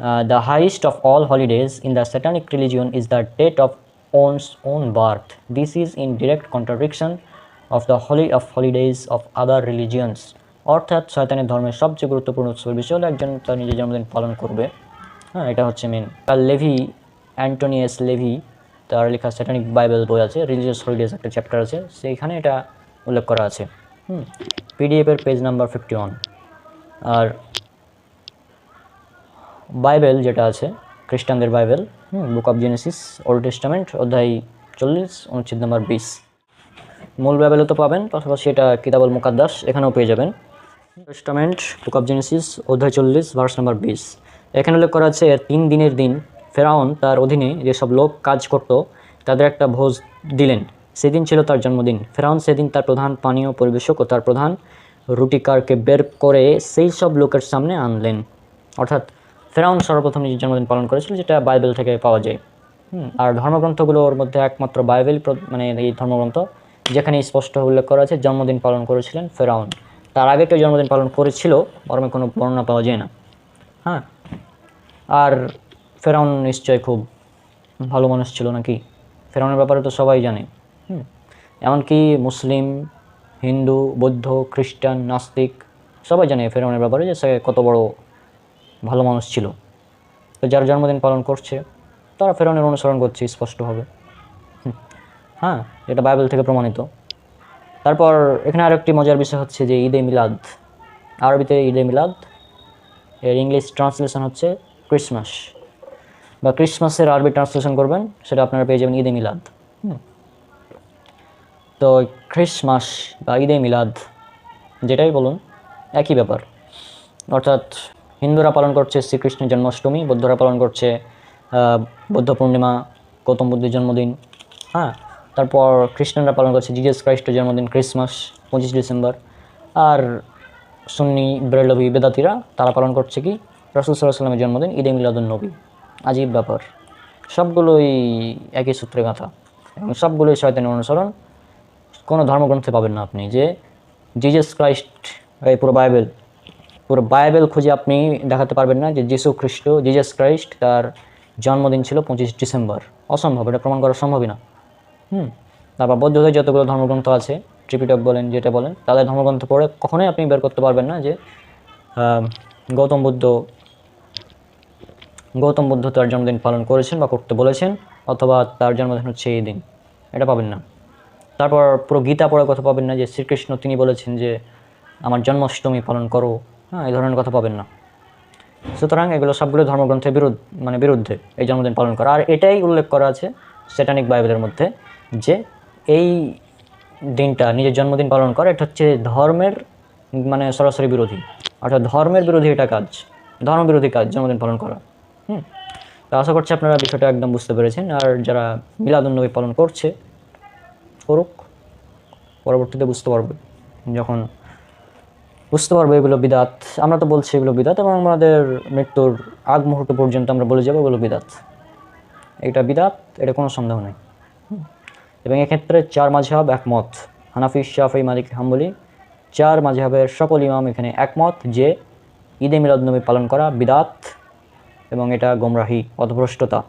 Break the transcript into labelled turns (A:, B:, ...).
A: the highest of all holidays in the satanic religion is the date of one's own birth. This is in direct contradiction of the holy, of holidays of other religions. অর্থাৎ শয়তানের ধর্মের সবচেয়ে গুরুত্বপূর্ণ উৎসবের বিষয় হলো একজন তার নিজের জন্মদিন পালন করবে হ্যাঁ এটা হচ্ছে মেন লেভি, অ্যান্টোনিয়াস লেভি, তার লেখা স্যাটানিক বাইবেল বই আছে রিলিজিয়াস হলিডেজ একটা চ্যাপ্টার আছে, সেইখানে এটা উল্লেখ করা আছে হুম পিডিএফের পেজ নাম্বার ফিফটি ওয়ান আর বাইবেল যেটা আছে, খ্রিস্টানদের Bible book of Genesis Old Testament অধ্যায় চল্লিশ, অনুচ্ছেদ নাম্বার বিশ। মূল বাইবেলও তো পাবেন, পাশাপাশি এটা কিতাবল মুকাদ্দাস, এখানেও পেয়ে যাবেন। টেস্টামেন্ট বুক অফ জেনেসিস অধ্যায় চল্লিশ ভার্স নাম্বার বিশ। এখানে উল্লেখ করা আছে তিন দিনের দিন ফেরাউন তার অধীনে যেসব লোক কাজ করত, তাদের একটা ভোজ দিলেন। সেদিন ছিল তার জন্মদিন। ফেরাউন সেদিন তার প্রধান পানীয় পরিবেশক ও তার প্রধান রুটিকারকে বের করে সেই সব লোকের সামনে আনলেন। অর্থাৎ ফেরাউন সর্বপ্রথম নিজের জন্মদিন পালন করেছিল যেটা বাইবেল থেকে পাওয়া যায়। হুম, আর ধর্মগ্রন্থগুলোর মধ্যে একমাত্র বাইবেল মানে এই ধর্মগ্রন্থ যেখানে স্পষ্ট উল্লেখ করা আছে জন্মদিন পালন করেছিলেন ফেরাউন। তার আগে কেউ জন্মদিন পালন করেছিল মর্মে কোনো বর্ণনা পাওয়া যায় না। হ্যাঁ আর ফেরাউন নিশ্চয় খুব ভালো মানুষ ছিল নাকি? ফেরাউনের ব্যাপারে তো সবাই জানে। হুম এমনকি মুসলিম হিন্দু বৌদ্ধ খ্রিস্টান নাস্তিক সবাই জানে ফেরাউনের ব্যাপারে যে সে কত বড় ভালো মানুষ ছিল। তো যার জন্মদিন পালন করছে, তারা ফেরাউনের অনুসরণ করছে স্পষ্টভাবে। হ্যাঁ এটা বাইবেল থেকে প্রমাণিত। তারপর এখানে আরেকটি মজার বিষয় হচ্ছে যে ঈদে মিলাদ, আরবিতে ঈদে মিলাদ, এর ইংলিশ ট্রান্সলেশন হচ্ছে ক্রিসমাস। বা ক্রিসমাসের আরবি ট্রান্সলেশন করবেন, সেটা আপনারা পেয়ে যাবেন ঈদে মিলাদ। তো ক্রিসমাস বা ঈদে মিলাদ, যেটাই বলুন, একই ব্যাপার। অর্থাৎ হিন্দুরা পালন করছে শ্রীকৃষ্ণের জন্মাষ্টমী, বৌদ্ধরা পালন করছে বৌদ্ধ পূর্ণিমা, গৌতম বুদ্ধের জন্মদিন হ্যাঁ? তারপর খ্রিস্টানরা পালন করছে জিজাস ক্রাইস্টের জন্মদিন ক্রিসমাস পঁচিশ ডিসেম্বর। আর সুন্নি, বেরলভি বেদাতিরা, তারা পালন করছে কি? রসুল সাল্লামের জন্মদিন, ঈদে মিলাদুল নবী। আজীব ব্যাপার। সবগুলোই একই সূত্রে গাঁথা এবং সবগুলোই শয়তানের অনুসরণ। কোনো ধর্মগ্রন্থে পাবেন না আপনি যে জিজাস ক্রাইস্ট এই পুরো বাইবেল পুরো বাইবেল খুঁজে আপনি দেখাতে পারবেন না যে যিশু খ্রিস্ট জিজাস ক্রাইস্ট, তার জন্মদিন ছিল পঁচিশ ডিসেম্বর। অসম্ভব, এটা প্রমাণ করা সম্ভবই না। হুম, তারপর বৌদ্ধদের যতগুলো ধর্মগ্রন্থ আছে, ত্রিপিটক বলেন, যেটা বলেন, তাদের ধর্মগ্রন্থ পড়ে কখনোই আপনি বের করতে পারবেন না যে গৌতম বুদ্ধ গৌতম বুদ্ধ তার জন্মদিন পালন করেছেন বা করতে বলেছেন, অথবা তার জন্মদিন হচ্ছে এই দিন। এটা পাবেন না। তারপর পুরো গীতা পড়ে কথা পাবেন না যে শ্রীকৃষ্ণ তিনি বলেছেন যে, আমার জন্মাষ্টমী পালন করো। হ্যাঁ এই ধরনের কথা পাবেন না। সুতরাং এগুলো সবগুলো ধর্মগ্রন্থের বিরুদ্ধ মানে বিরুদ্ধে এই জন্মদিন পালন করা। আর এটাই উল্লেখ করা আছে সেটানিক বাইবেলের মধ্যে, যে এই দিনটা, নিজের জন্মদিন পালন করা, এটা হচ্ছে ধর্মের মানে সরাসরি বিরোধী। অর্থাৎ ধর্মের বিরোধী এটা কাজ ধর্ম বিরোধী কাজ জন্মদিন পালন করা। হুম। তো আশা করছি আপনারা বিষয়টা একদম বুঝতে পেরেছেন। আর যারা মিলাদুন্নবী পালন করছে, করুক, পরবর্তীতে বুঝতে পারবে যখন বুঝতে পারব এগুলো বিদাত। আমরা তো বলছি এগুলো বিদাত এবং আমাদের মৃত্যুর আগ মুহূর্ত পর্যন্ত আমরা বলে যাব এগুলো বিদাত। এটা বিদাত, এটা কোনো সন্দেহ নেই। এবং এক্ষেত্রে চার মাঝহাব একমত। হানাফি, শাফি, মালিক, হাম্বলি চার মাঝহাবের সকল ইমাম এখানে একমত যে ঈদে মিলাদনবী পালন করা বিদাত এবং এটা গোমরাহি, অধভ্রষ্টতা।